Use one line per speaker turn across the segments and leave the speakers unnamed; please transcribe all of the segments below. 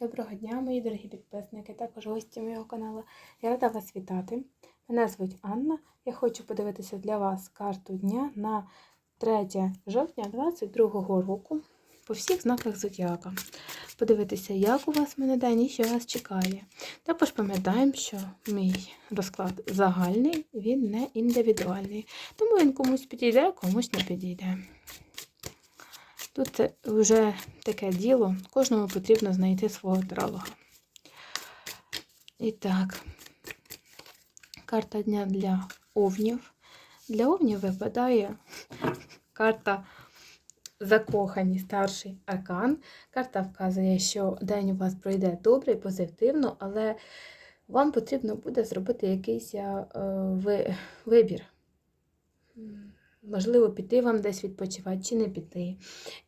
Доброго дня, мої дорогі підписники, також гості моєго каналу. Я рада вас вітати. Мене звуть Анна. Я хочу подивитися для вас карту дня на 3 жовтня 2022 року по всіх знаках зодіака. Подивитися, як у вас мене день і що вас чекає. Також пам'ятаємо, що мій розклад загальний, він не індивідуальний. Тому він комусь підійде, комусь не підійде. Тут це вже таке діло, кожному потрібно знайти свого таролога. І так, карта дня для овнів. Для овнів випадає карта закохані старший аркан. Карта вказує, що день у вас пройде добре і позитивно, але вам потрібно буде зробити якийсь е, вибір. Можливо, піти вам десь відпочивати, чи не піти,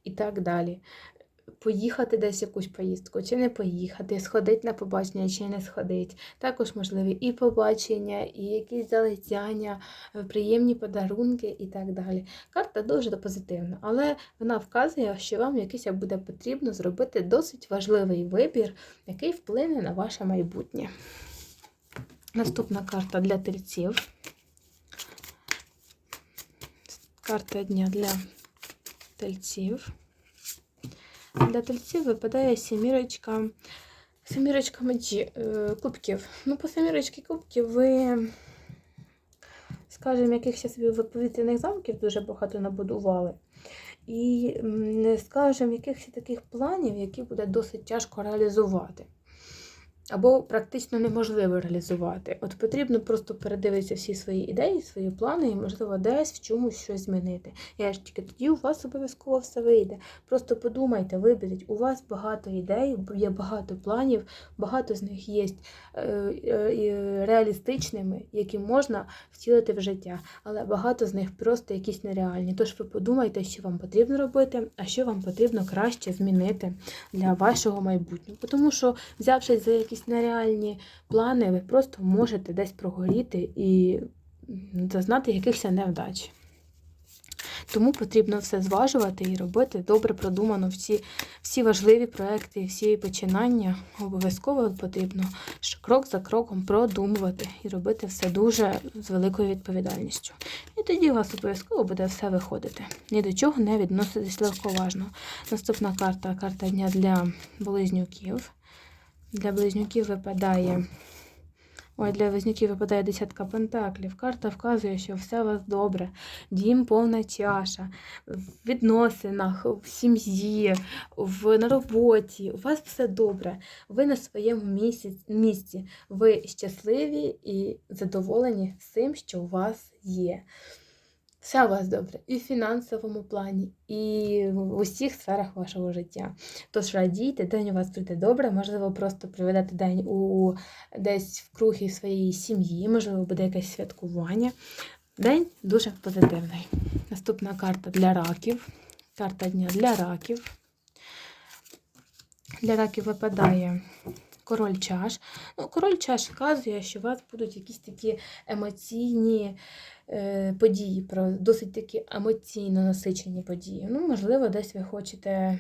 і так далі. Поїхати десь якусь поїздку, чи не поїхати, сходити на побачення, чи не сходити. Також можливі і побачення, і якісь залицяння, е, приємні подарунки і так далі. Карта дуже позитивна, але вона вказує, що вам якийсь буде потрібно зробити досить важливий вибір, який вплине на ваше майбутнє. Наступна карта для тельців. Карта дня для тельців. Для тельців випадає сімірочка, сімірочка мечі, е, кубків. Ну, по сімірочці кубків ви, скажімо, якихось собі повітряних замків дуже багато набудували. І, скажімо, якихось таких планів, які буде досить тяжко реалізувати. Або практично неможливо реалізувати. От потрібно просто передивитися всі свої ідеї, свої плани, і, можливо, десь в чомусь щось змінити. Я ж тільки тоді у вас обов'язково все вийде. Просто подумайте, виберіть, у вас багато ідей, є багато планів, багато з них є е, е, реалістичними, які можна втілити в життя, але багато з них просто якісь нереальні. Тож ви подумайте, що вам потрібно робити, а що вам потрібно краще змінити для вашого майбутнього. Тому що, взявшись за якісь нереальні плани, ви просто можете десь прогоріти і зазнати якихось невдач. Тому потрібно все зважувати і робити добре продумано всі, всі важливі проекти, всі починання. Обов'язково потрібно крок за кроком продумувати і робити все дуже з великою відповідальністю. І тоді у вас обов'язково буде все виходити. Ні до чого не відноситись легковажно. Наступна карта карта дня для близнюків. Для близнюків випадає. Ой, для близнюків випадає десятка пентаклів. Карта вказує, що все у вас добре. Дім повна чаша. В відносинах, в сім'ї, в, на роботі. У вас все добре. Ви на своєму місці, місці. Ви щасливі і задоволені всім, що у вас є. Все у вас добре і в фінансовому плані, і в усіх сферах вашого життя. Тож радійте, день у вас прийде добре, можливо, просто проведете день у десь в кругі своєї сім'ї, можливо, буде якесь святкування. День дуже позитивний. Наступна карта для раків. Карта дня для раків. Для раків випадає король чаш. Ну, король чаш вказує, що у вас будуть якісь такі емоційні е, події, про досить такі емоційно насичені події. Ну, можливо, десь ви хочете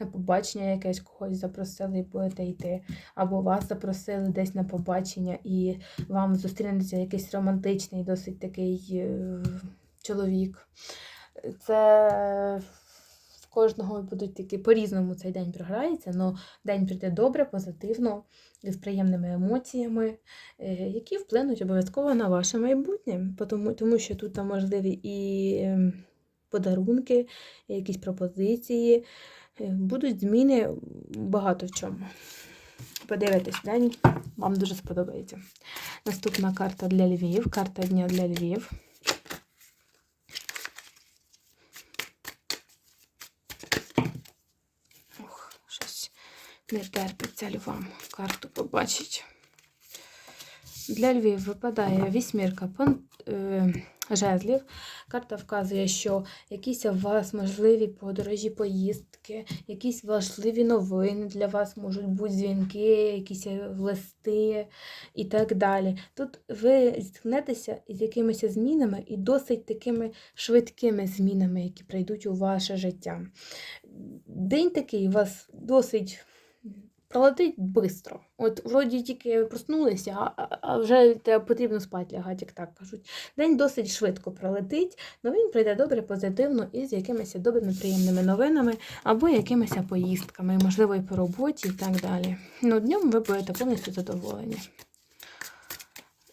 на побачення якесь когось запросили і будете йти, або вас запросили десь на побачення, і вам зустрінеться якийсь романтичний, досить такий е, чоловік. Це кожного будуть такі по-різному цей день програється, але день прийде добре, позитивно, з приємними емоціями, е, які вплинуть обов'язково на ваше майбутнє, тому, тому що тут там можливі і ем, подарунки, і якісь пропозиції, е, будуть зміни багато в чому. Подивитесь день, вам дуже сподобається. Наступна карта для Львів, карта дня для Львів. Ох, щось не терпиться львам карту побачить. Для Львів випадає вісьмірка е, жезлів. Карта вказує, що якісь у вас можливі подорожі, поїздки, якісь важливі новини для вас можуть бути дзвінки, якісь листи і так далі. Тут ви зіткнетеся із якимись змінами і досить такими швидкими змінами, які прийдуть у ваше життя. День такий у вас досить пролетить швидко. От вроді тільки проснулися, а, вже потрібно спати лягати, як так кажуть. День досить швидко пролетить, але він прийде добре, позитивно і з якимись добрими приємними новинами або якимись поїздками, можливо, і по роботі, і так далі. Ну, днем ви будете повністю задоволені.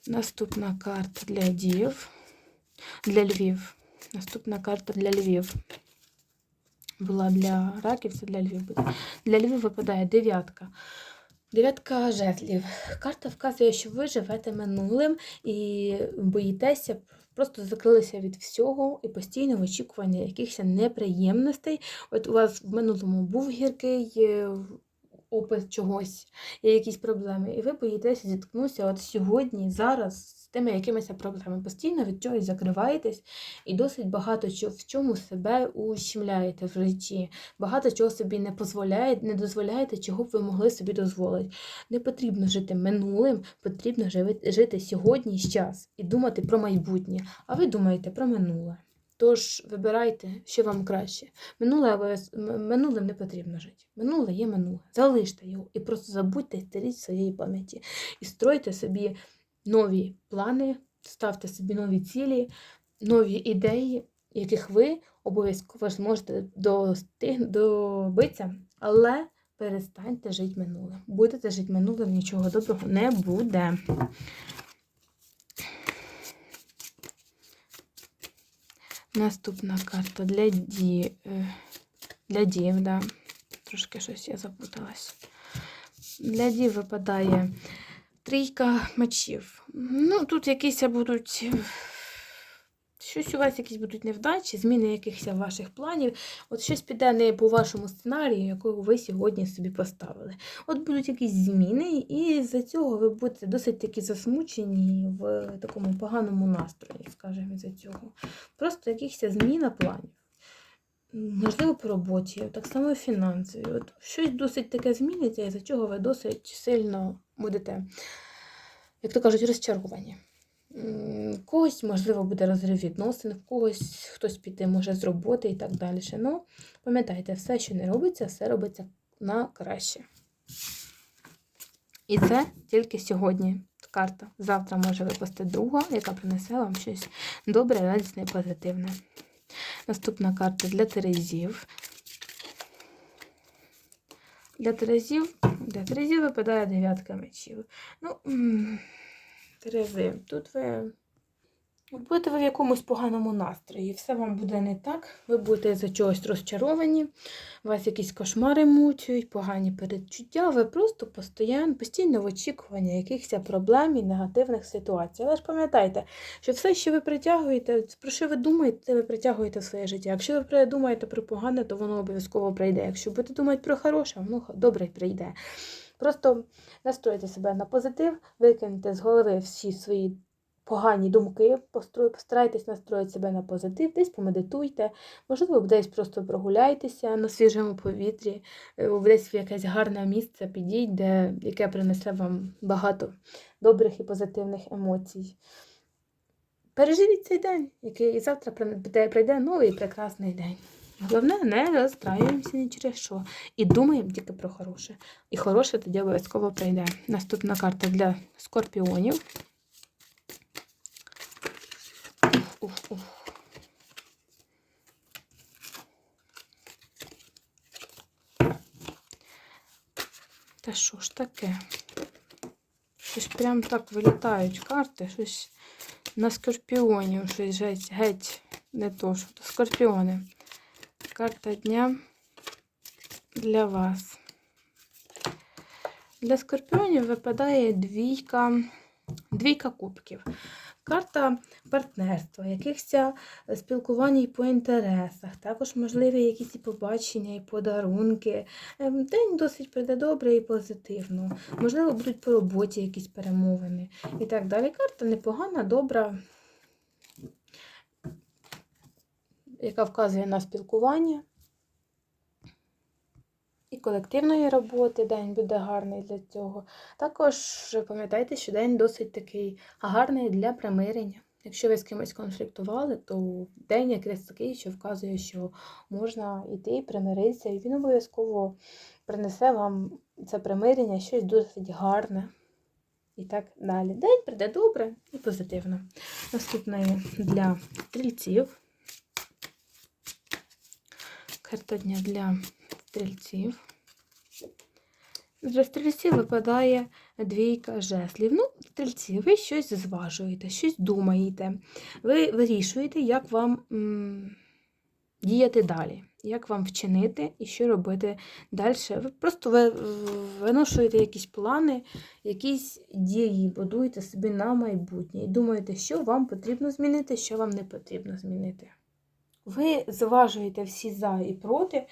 Наступна карта для дів. Для Львів. Наступна карта для Львів. Була для раків, це для Львів буде. Для Львів випадає дев'ятка. Дев'ятка жезлів. Карта вказує, що ви живете минулим і боїтеся, просто закрилися від всього і постійно в очікуванні якихось неприємностей. От у вас в минулому був гіркий опис чогось, є якісь проблеми, і ви боїтеся зіткнутися от сьогодні, зараз з тими якимись проблемами. Постійно від чогось закриваєтесь і досить багато в чому себе ущемляєте в житті. Багато чого собі не дозволяєте, не дозволяєте, чого б ви могли собі дозволити. Не потрібно жити минулим, потрібно жити сьогодні час і думати про майбутнє. А ви думаєте про минуле. Тож вибирайте, що вам краще. Минуле минулим не потрібно жити. Минуле є минуле. Залиште його і просто забудьте стеріть своєї пам'яті. І стройте собі нові плани, ставте собі нові цілі, нові ідеї, яких ви обов'язково зможете добитися, але перестаньте жити минулим. Будете жити минулим, нічого доброго не буде. Наступна карта для ді... е, для дів, да. Трошки щось я запуталась. Для дів випадає трійка мечів. Ну, тут якісь будуть. Щось у вас якісь будуть невдачі, зміни якихось ваших планів. От щось піде не по вашому сценарію, якого ви сьогодні собі поставили. От будуть якісь зміни, і з-за цього ви будете досить таки засмучені в такому поганому настрої, скажімо, з-за цього. Просто якихось зміна планів. Можливо, по роботі, так само і фінансові. От щось досить таке зміниться, і за чого ви досить сильно будете, як то кажуть, розчаровані. Когось, можливо, буде розрив відносин, в когось хтось піде може з роботи і так далі. Ну, пам'ятайте, все, що не робиться, все робиться на краще. І це тільки сьогодні карта. Завтра може випасти друга, яка принесе вам щось добре, радісне і позитивне. Наступна карта для Терезів. Для Терезів, для Терезів випадає дев'ятка мечів. Ну, Терези, тут ви будете ви в якомусь поганому настрої. Все вам буде не так. Ви будете за чогось розчаровані, у вас якісь кошмари мучують, погані передчуття. Ви просто постійно, постійно в очікуванні якихось проблем і негативних ситуацій. Але ж пам'ятайте, що все, що ви притягуєте, про що ви думаєте, це ви притягуєте в своє життя. Якщо ви думаєте про погане, то воно обов'язково прийде. Якщо будете думати про хороше, воно добре прийде. Просто настройте себе на позитив, викиньте з голови всі свої погані думки, постарайтесь настроїти себе на позитив, десь помедитуйте, можливо, десь просто прогуляйтеся на свіжому повітрі, е, десь в якесь гарне місце підіть, де, яке принесе вам багато добрих і позитивних емоцій. Переживіть цей день, який і завтра прийде новий прекрасний день. Головне, не розстраюємося ні через що. І думаємо тільки про хороше. І хороше тоді обов'язково прийде. Наступна карта для скорпіонів. Ух, ух. Та що ж таке? Щось прям так вилітають карти, щось на скорпіонів, щось геть, геть не то, що то скорпіони. Карта дня для вас. Для скорпіонів випадає двійка, двійка кубків. Карта партнерства, якихось спілкувань по інтересах, також можливі якісь і побачення, і подарунки. Ем, День досить прийде добре і позитивно. Можливо, будуть по роботі якісь перемовини і так далі. Карта непогана, добра, яка вказує на спілкування. І колективної роботи день буде гарний для цього. Також пам'ятайте, що день досить такий гарний для примирення. Якщо ви з кимось конфліктували, то день якраз такий, що вказує, що можна йти і примиритися, і він обов'язково принесе вам це примирення, щось досить гарне. І так далі. День прийде добре і позитивно. Наступне для стрільців. Карта дня для стрільців. Для стрільців випадає двійка жезлів. Ну, стрільці, ви щось зважуєте, щось думаєте. Ви вирішуєте, як вам м, діяти далі, як вам вчинити і що робити далі. Ви просто ви, виношуєте якісь плани, якісь дії, будуєте собі на майбутнє і думаєте, що вам потрібно змінити, що вам не потрібно змінити. Ви зважуєте всі за і проти,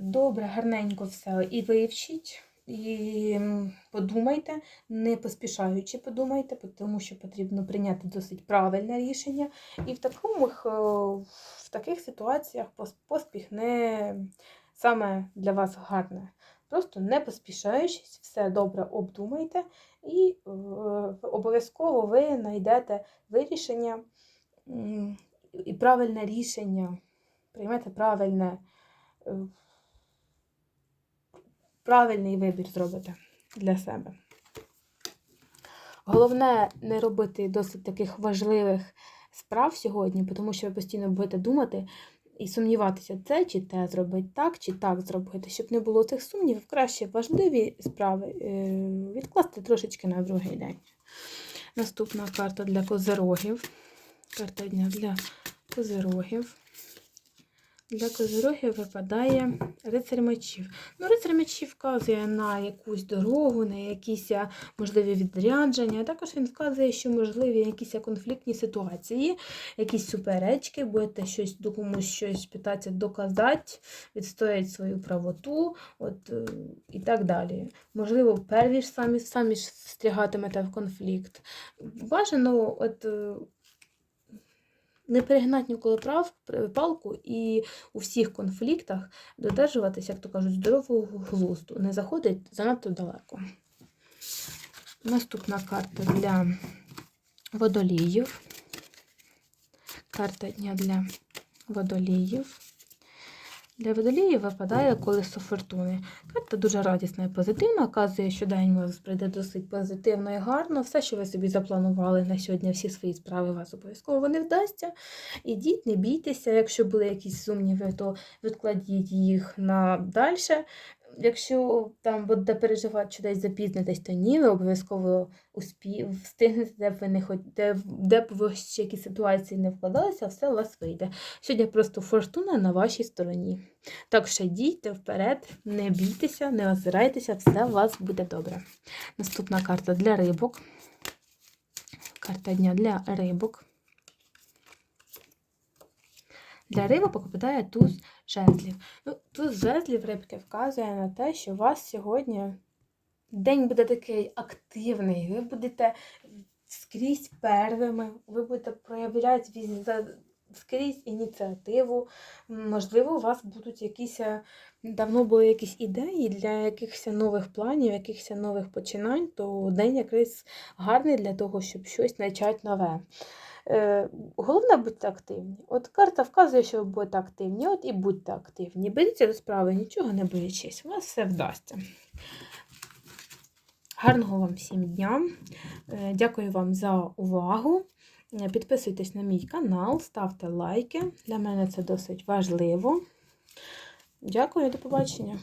добре, гарненько все і вивчіть. І подумайте, не поспішаючи подумайте, тому що потрібно прийняти досить правильне рішення. І в, такому, в таких ситуаціях поспіх не саме для вас гарне. Просто не поспішаючись, все добре обдумайте, і обов'язково ви знайдете вирішення і правильне рішення, приймете правильне. е, правильний вибір зробите для себе. Головне не робити досить таких важливих справ сьогодні, тому що ви постійно будете думати і сумніватися, це чи те зробити, так чи так зробити. Щоб не було цих сумнівів, краще важливі справи е, відкласти трошечки на другий день. Наступна карта для козирогів. Карта дня для козирогів. Для козирогів випадає рицарь мечів. Ну, рицарь мечів вказує на якусь дорогу, на якісь можливі відрядження. Також він вказує, що можливі якісь конфліктні ситуації, якісь суперечки, будете щось до комусь щось питатися доказати, відстояти свою правоту от, е, і так далі. Можливо, перві ж самі, самі ж встрягатимете в конфлікт. Бажано, от. Не перегнати ніколи прав палку і у всіх конфліктах додержуватися, як то кажуть, здорового глузду, не заходить занадто далеко. Наступна карта для водоліїв. Карта дня для водоліїв. Для водолії випадає колесо фортуни. Карта дуже радісна і позитивна. Оказує, що день у вас прийде досить позитивно і гарно. Все, що ви собі запланували на сьогодні, всі свої справи вас обов'язково не вдасться. Ідіть, не бійтеся. Якщо були якісь сумніви, то відкладіть їх на далі. Якщо там будете переживати, що десь запізнитесь, то ні, ви обов'язково успі... встигнете, де б ви не хот... де, де б ви ще які ситуації не вкладалися, все у вас вийде. Сьогодні просто фортуна на вашій стороні. Так що дійте вперед, не бійтеся, не озирайтеся, все у вас буде добре. Наступна карта для рибок. Карта дня для рибок. Для рибок попадає туз жезлів. Ну, туз жезлів рибки вказує на те, що у вас сьогодні день буде такий активний, ви будете скрізь первими, ви будете проявляти скрізь ініціативу. Можливо, у вас будуть якісь е, давно були якісь ідеї для якихось нових планів, якихось нових починань, то день якраз гарний для того, щоб щось почати нове. Е, Головне будьте активні. От карта вказує, що ви будете активні, от і будьте активні. Беріться до справи, нічого не боячись, у вас все вдасться. Гарного вам всім дня. Е, Дякую вам за увагу. Е, Підписуйтесь на мій канал, ставте лайки. Для мене це досить важливо. Дякую, до побачення.